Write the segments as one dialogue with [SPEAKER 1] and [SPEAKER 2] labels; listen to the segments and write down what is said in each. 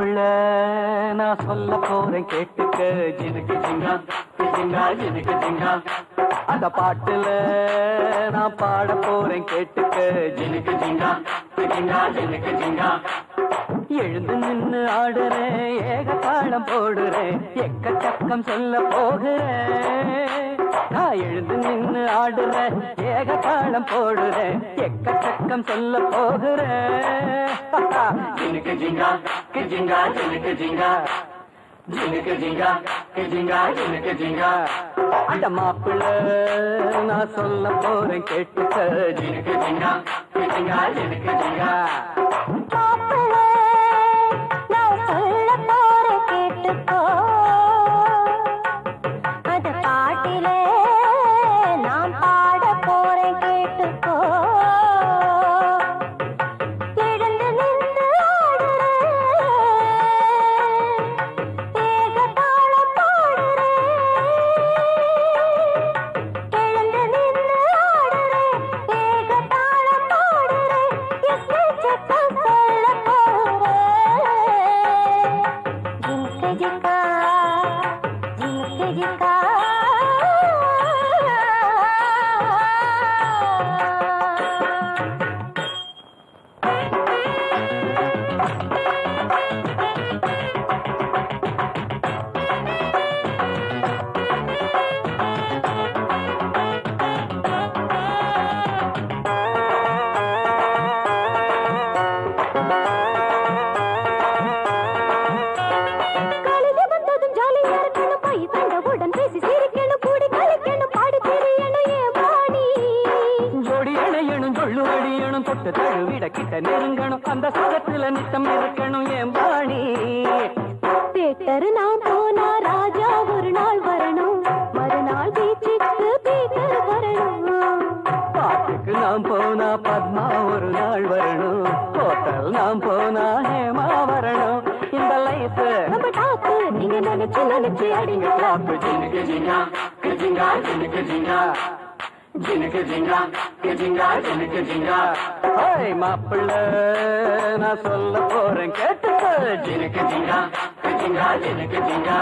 [SPEAKER 1] மாப்பிள்ள நான் சொல்ல போறேன் கேட்டுக்க. ஜினுக்கு ஜிங்கா ஜிங்கா ஜினுக்கு ஜிங்கா. அந்த பாட்டுல நான் பாட போறேன் கேட்டுக்க. ஜினுக்கு ஜிங்கா ஜிங்கா ஜினுக்கு ஜிங்கா. எழுந்து நின்று ஆடுறேன் ஏக தாளம் போடுறேன். எக்க சக்கம் சொல்ல போகிறேன். நான் எழுந்து நின்னு ஆடுறேன் ஏக தாளம் போடுறேன் எக்கச்சக்கம் சொல்ல போகிறேன் ஜினுக்கு ஜிங்கா ஜிங்கா ஜினுக்கு ஜிங்கா. ஜினுக்கு ஜிங்கா ஜிங்கா ஜினுக்கு ஜிங்கா. அந்த மாப்பிள்ள நான் சொல்ல போறேன் கேட்டுக்க. ஜினுக்கு ஜிங்கா ஜிங்கா ஜினுக்கு ஜிங்கா. தொட்டு தழுவிட கிட்ட நெருங்கணும். அந்த சுகத்துல நித்தம் இருக்கணும் என் பாணி?
[SPEAKER 2] தேட்டர் நான் போனா ராஜா ஒரு நாள் வரணும். மறுநாள் பீச்சுக்கு பீட்டர் வரணும்.
[SPEAKER 1] பாட்டுக்கு நாம் போனா பத்மா ஒரு நாள் வரணும். ஹோட்டல் நாம் போனா ஹேமா வரணும். இந்த லைஃப்
[SPEAKER 2] நம்ம டாக்கு நீங்க நினைச்சு நினைச்சு அடிங்க.
[SPEAKER 1] கிளாப்பு ஜினுக்கு ஜிங்கா ஜிங்கா ஜினுக்கு ஜிங்கா. ஜினுக்கு ஜிங்கா. ஹாய் மாப்பிள்ள நான் சொல்ல போறேன் கேட்டுக்க. ஜினுக்கு ஜிங்கா ஜினுக்கு ஜிங்கா.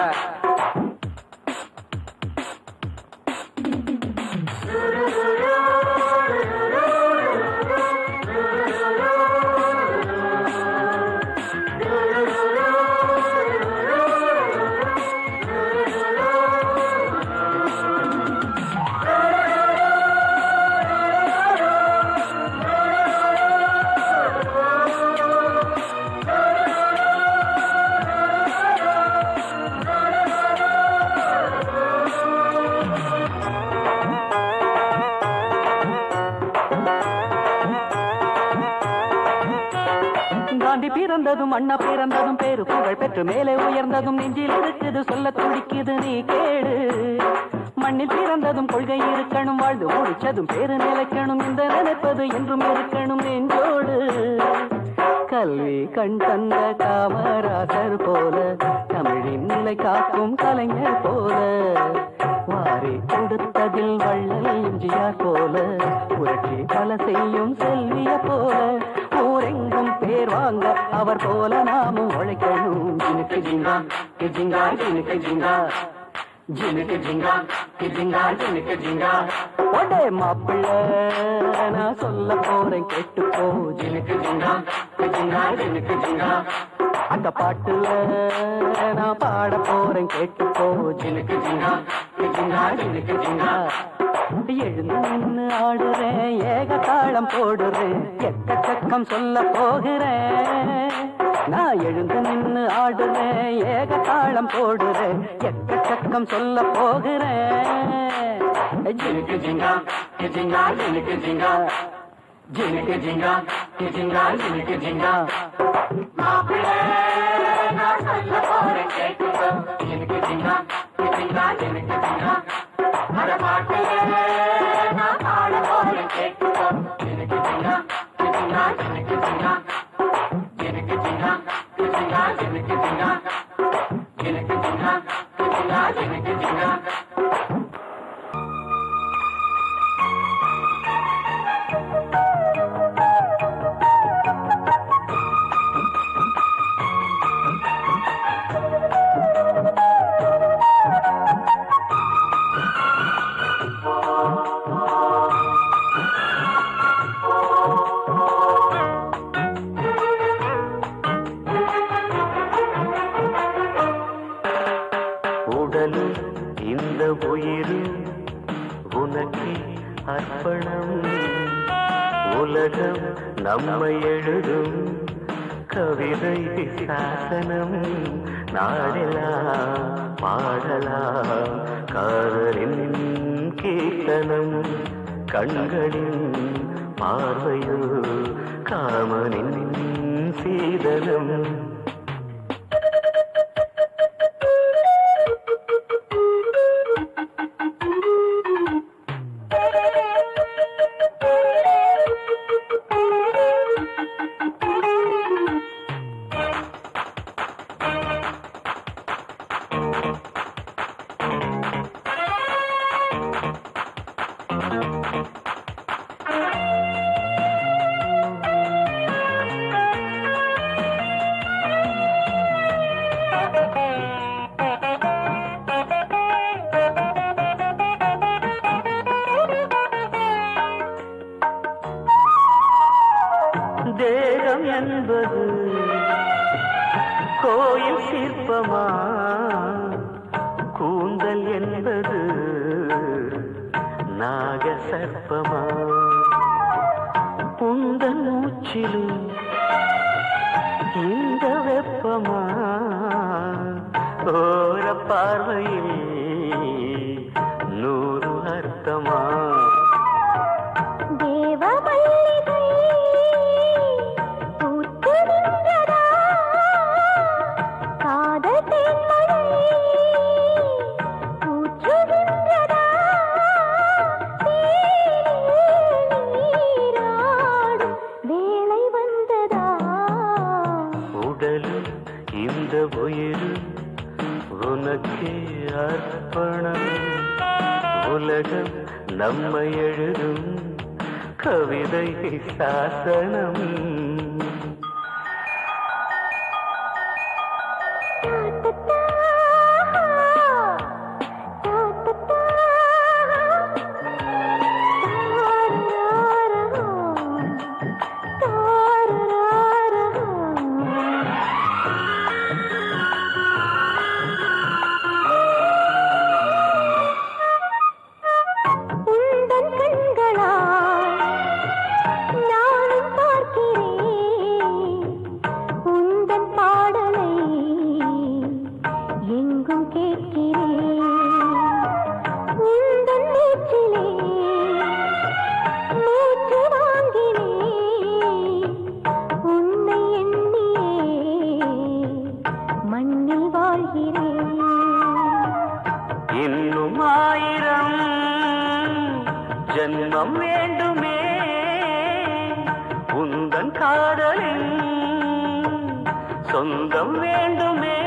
[SPEAKER 1] பிறந்ததும் அண்ணா பிறந்ததும் பேரு புகழ் பெற்று மேலே உயர்ந்ததும் நெஞ்சில் இருக்குது சொல்ல துடிக்குது நீ கேடு மண்ணில் பிறந்ததும் கொள்கை இருக்கணும் வாழ்ந்து முடிச்சதும் பேரு நிலைக்கணும் இந்த நினைப்பது என்றும் இருக்கணும் நெஞ்சோடு. கல்வி கண் தந்த காமராசர் போல தமிழின் நிலை காக்கும் கலைஞர் போல. வாரி கொடுத்ததில் வள்ளல் எம்ஜிஆர் போல புரட்சி பல செய்யும் செல்விய போல. பேர் வாங்க அவர் போல நாமும் உழைக்கணும். ஜினுக்கு ஜிங்கா ஜிங்கா ஜினுக்கு ஜிங்கா. ஜினுக்கு ஜிங்கா ஜிங்கா ஜினுக்கு ஜிங்கா. ஒடே மாப்பிள்ள நான் சொல்ல போறேன் கேட்டுக்கோ. ஜினுக்கு ஜிங்கா ஜிங்கா ஜினுக்கு ஜிங்கா. அந்த பாட்டுல நான் பாட போறேன் கேட்டுக்கோ. ஜினுக்கு ஜிங்கா ஜிங்கா ஜினுக்கு ஜிங்கா. எழுந்து ஆடுறேன் ஏக தாளம் போடுறேன் எக்கச்சக்கம் சொல்ல போகிறேன் நான் எழுந்து நின்று ஆடுறேன் ஏக தாளம் போடுறேன் எக்கச்சக்கம் சொல்ல போகிறேன் ஜினுக்கு ஜிங்கா ஜிங்கா ஜினுக்கு ஜிங்கா. ஜினுக்கு ஜிங்கா ஜிங்கா ஜினுக்கு ஜிங்கா. மாப்பிள்ளை நான் சொல்ல போறேன் கேட்டுக்கோ ஜினுக்கு ஜிங்கா ஜிங்கா ஜினுக்கு ஜிங்கா. அட
[SPEAKER 3] Yeah. உலகம் நம்மை எழுதும் கவிதை சாசனம் நாடலாம் பாடலாம் காதலின் கீர்த்தனம் கண்களின் பார்வையோ காமனின் சீதனம் கூந்தல் என்பது நாக சர்ப்பமா உந்தன் மூச்சிலும் இந்த வெப்பமா? ஓர பார்வையில் உலகம் நம்மை எழுதும் கவிதை சாசனம். சொந்தம் வேண்டுமே.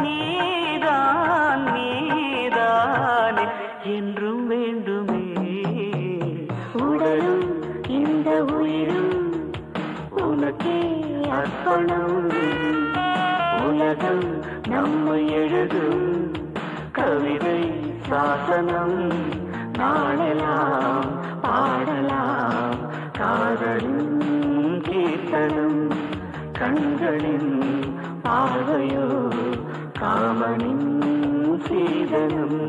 [SPEAKER 3] நீதான் நீதானே என்றும் வேண்டுமே. உடலும் இந்த உயிரும் உனக்கே அர்ப்பணம். உலகம் நம்மை எழுதும் கவிதை சாசனம். நாடலாம் பாடலாம் காதலும் கண்களின் பார்வையோ காமனின் சீதனம்.